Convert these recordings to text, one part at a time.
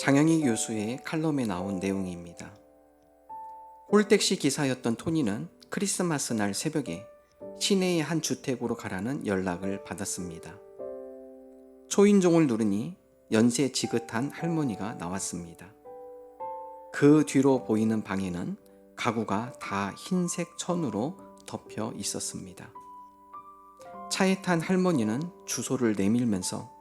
장영희 교수의 칼럼에 나온 내용입니다. 홀택시 기사였던 토니는 크리스마스 날 새벽에 시내의 한 주택으로 가라는 연락을 받았습니다. 초인종을 누르니 연세 지긋한 할머니가 나왔습니다. 그 뒤로 보이는 방에는 가구가 다 흰색 천으로 덮여 있었습니다. 차에 탄 할머니는 주소를 내밀면서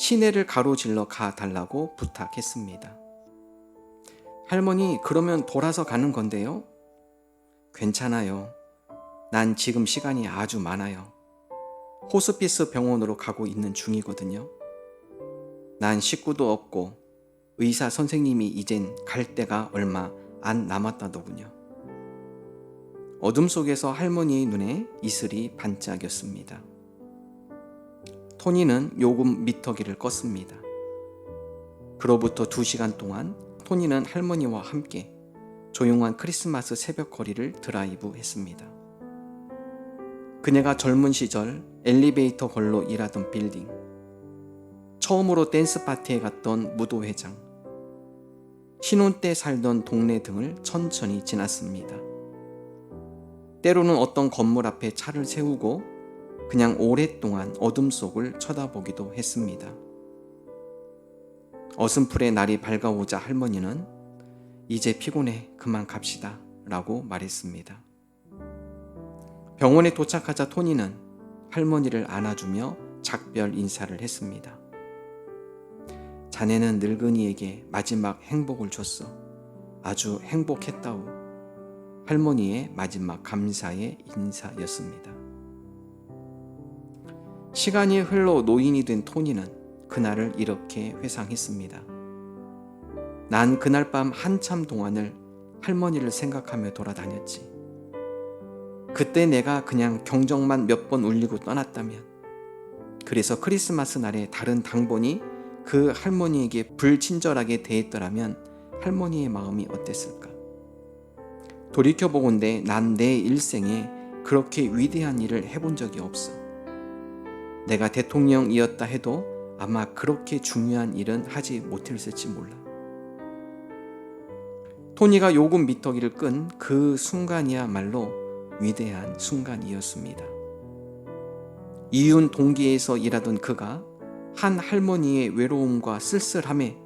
시내를 가로질러 가 달라고 부탁했습니다. 할머니, 그러면 돌아서 가는 건데요? 괜찮아요. 난 지금 시간이 아주 많아요. 호스피스 병원으로 가고 있는 중이거든요. 난 식구도 없고 의사 선생님이 이젠 갈 데가 얼마 안 남았다더군요. 어둠 속에서 할머니의 눈에 이슬이 반짝였습니다. 토니는 요금 미터기를 껐습니다. 그로부터 두 시간 동안 토니는 할머니와 함께 조용한 크리스마스 새벽 거리를 드라이브 했습니다. 그녀가 젊은 시절 엘리베이터 걸로 일하던 빌딩, 처음으로 댄스 파티에 갔던 무도회장, 신혼 때 살던 동네 등을 천천히 지났습니다. 때로는 어떤 건물 앞에 차를 세우고 그냥 오랫동안 어둠 속을 쳐다보기도 했습니다. 어슴풀의 날이 밝아오자 할머니는 이제 피곤해 그만 갑시다 라고 말했습니다. 병원에 도착하자 토니는 할머니를 안아주며 작별 인사를 했습니다. 자네는 늙은이에게 마지막 행복을 줬어. 아주 행복했다우. 할머니의 마지막 감사의 인사였습니다. 시간이 흘러 노인이 된 토니는 그날을 이렇게 회상했습니다. 난 그날 밤 한참 동안을 할머니를 생각하며 돌아다녔지. 그때 내가 그냥 경적만 몇 번 울리고 떠났다면, 그래서 크리스마스 날에 다른 당번이 그 할머니에게 불친절하게 대했더라면 할머니의 마음이 어땠을까? 돌이켜보건대 난 내 일생에 그렇게 위대한 일을 해본 적이 없어. 내가 대통령이었다 해도 아마 그렇게 중요한 일은 하지 못했을지 몰라. 토니가 요금 미터기를 끈 그 순간이야말로 위대한 순간이었습니다. 이윤 동기에서 일하던 그가 한 할머니의 외로움과 쓸쓸함에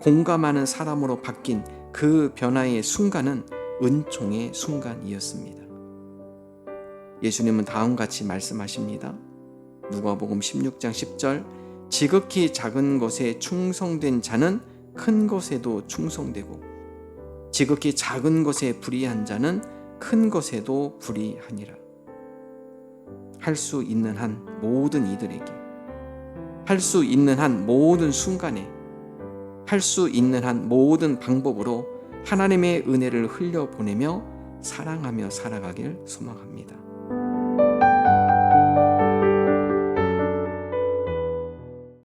공감하는 사람으로 바뀐 그 변화의 순간은 은총의 순간이었습니다. 예수님은 다음같이 말씀하십니다. 누가복음 16장 10절 지극히 작은 것에 충성된 자는 큰 것에도 충성되고 지극히 작은 것에 불의한 자는 큰 것에도 불의하니라. 할 수 있는 한 모든 이들에게 할 수 있는 한 모든 순간에 할 수 있는 한 모든 방법으로 하나님의 은혜를 흘려 보내며 사랑하며 살아가길 소망합니다.